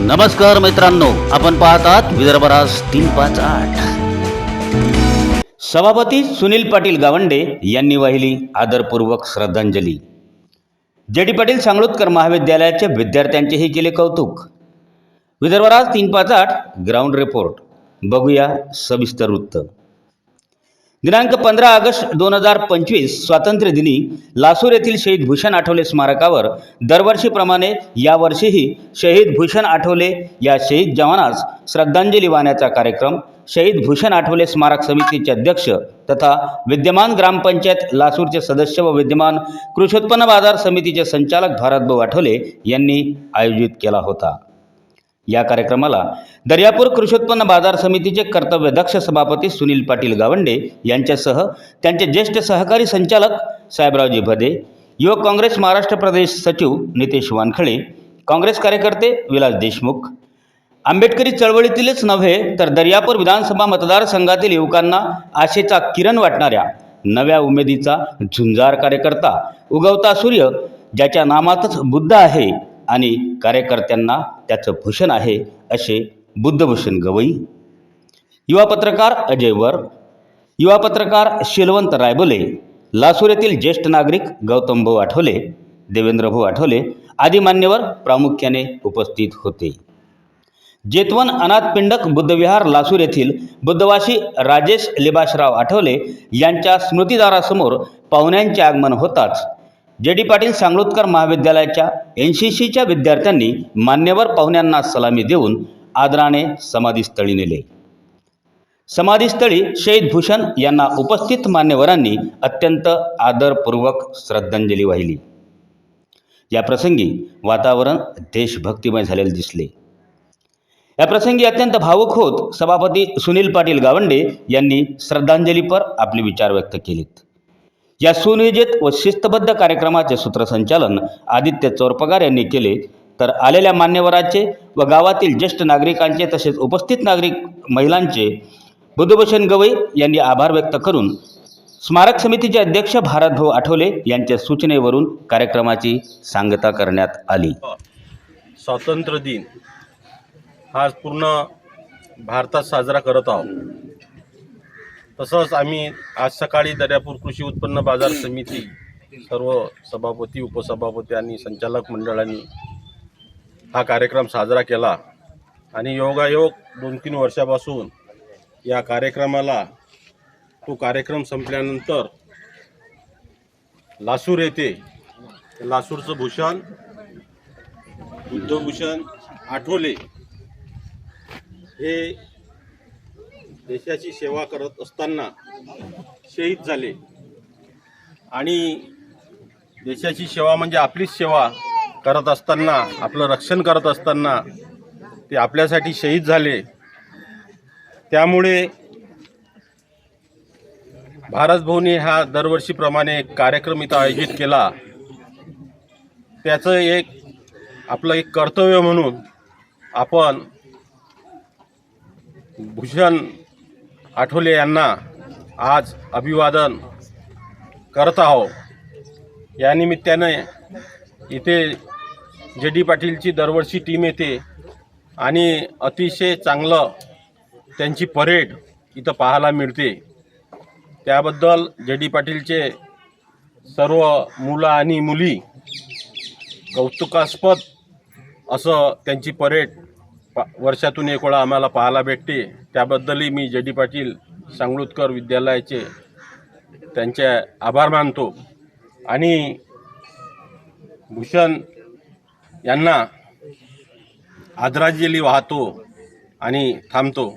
नमस्कार मित्रांनो आपण पाहतात विदर्भराज तीन पाच आठ. सभापती सुनील पाटील गावंडे यांनी वाहिली आदरपूर्वक श्रद्धांजली. जे डी पाटील सांगलोदकर महाविद्यालयाच्या विद्यार्थ्यांचेही केले कौतुक. विदर्भराज तीन पाच आठ ग्राउंड रिपोर्ट. बघूया सविस्तर वृत्त. दिनांक पंधरा ऑगस्ट दोन हजार पंचवीस स्वातंत्र्यदिनी लासूर येथील शहीद भूषण आठवले स्मारकावर दरवर्षीप्रमाणे यावर्षीही शहीद भूषण आठवले या शहीद जवानास श्रद्धांजली वाहण्याचा कार्यक्रम शहीद भूषण आठवले स्मारक समितीचे अध्यक्ष तथा विद्यमान ग्रामपंचायत लासूरचे सदस्य व विद्यमान कृषोत्पन्न बाजार समितीचे संचालक भारतभाऊ आठवले यांनी आयोजित केला होता. या कार्यक्रमाला दर्यापूर कृषोत्पन्न बाजार समितीचे कर्तव्यदक्ष सभापती सुनील पाटील गावंडे यांच्यासह त्यांचे ज्येष्ठ सहकारी संचालक साहेबरावजी भदे युवक काँग्रेस महाराष्ट्र प्रदेश सचिव नितेश वानखळे काँग्रेस कार्यकर्ते विलास देशमुख. आंबेडकरी चळवळीतीलच नव्हे तर दर्यापूर विधानसभा मतदारसंघातील युवकांना आशेचा किरण वाटणाऱ्या नव्या उमेदीचा झुंजार कार्यकर्ता उगवता सूर्य ज्याच्या नामातच बुद्ध आहे. आणि कार्यकर्त्यांना त्याचं भूषण आहे असे बुद्धभूषण गवई. युवा पत्रकार अजय वर. युवा पत्रकार शिलवंत रायबोले. लासूर येथील ज्येष्ठ नागरिक गौतम भाऊ आठवले देवेंद्र भाऊ आठवले आदी मान्यवर प्रामुख्याने उपस्थित होते. जेतवन अनाथपिंडक बुद्धविहार लासूर येथील बुद्धवासी राजेश लिबाशराव आठवले यांच्या स्मृतिदारासमोर पाहुण्यांचे आगमन होताच जे डी पाटील सांगलोदकर महाविद्यालयाच्या एन सी सीच्या विद्यार्थ्यांनी मान्यवर पाहुण्यांना सलामी देऊन आदराने समाधीस्थळी नेले. समाधीस्थळी शहीद भूषण यांना उपस्थित मान्यवरांनी अत्यंत आदरपूर्वक श्रद्धांजली वाहिली. या प्रसंगी वातावरण देशभक्तिमय झालेले दिसले. या प्रसंगी अत्यंत भावुक होत सभापती सुनील पाटील गावंडे यांनी श्रद्धांजलीपर आपले विचार व्यक्त केलेत. या सुनियोजित व शिस्तबद्ध कार्यक्रमाचे सूत्रसंचालन आदित्य चोरपगार यांनी केले. तर आलेल्या मान्यवरांचे व गावातील ज्येष्ठ नागरिकांचे तसेच उपस्थित नागरिक महिलांचे बुद्धभूषण गवई यांनी आभार व्यक्त करून स्मारक समितीचे अध्यक्ष भारतभाऊ आठवले यांच्या सूचनेवरून कार्यक्रमाची सांगता करण्यात आली. स्वातंत्र्य दिन. हा पूर्ण भारतात साजरा करत आहोत. तसंच आम्ही आज सकाळी दर्यापूर कृषी उत्पन्न बाजार समिती सर्व सभापती उपसभापती आणि संचालक मंडळांनी हा कार्यक्रम साजरा केला. आणि योगायोग दोन तीन वर्षापासून या कार्यक्रमाला तो कार्यक्रम संपल्यानंतर लासूर येथे लासूरचं भूषण बुद्धभूषण आठवले हे देशाची सेवा करत असताना शहीद झाले. आणि देशाची सेवा म्हणजे आपलीच सेवा करत असताना आपलं रक्षण करत असताना ते आपल्यासाठी शहीद झाले. त्यामुळे भारत भवनी हा दरवर्षीप्रमाणे एक कार्यक्रम इथं आयोजित केला. त्याचं एक आपलं एक कर्तव्य म्हणून आपण भूषण आठवले यांना आज अभिवादन करत आहो या निमित्ताने इथे जे डी पाटीलची दरवर्षी टीम येते आणि अतिशय चांगलं त्यांची परेड इथं पाहायला मिळते. त्याबद्दल जे डी पाटीलचे सर्व मुलं आणि मुली कौतुकास्पद असं त्यांची परेड पा वर्षातून एक वेळा आम्हाला पाहायला भेटते. त्याबद्दलही मी जे डी पाटील सांगळूतकर विद्यालयाचे त्यांचे आभार मानतो. आणि भूषण यांना आदरांजली वाहतो आणि थांबतो.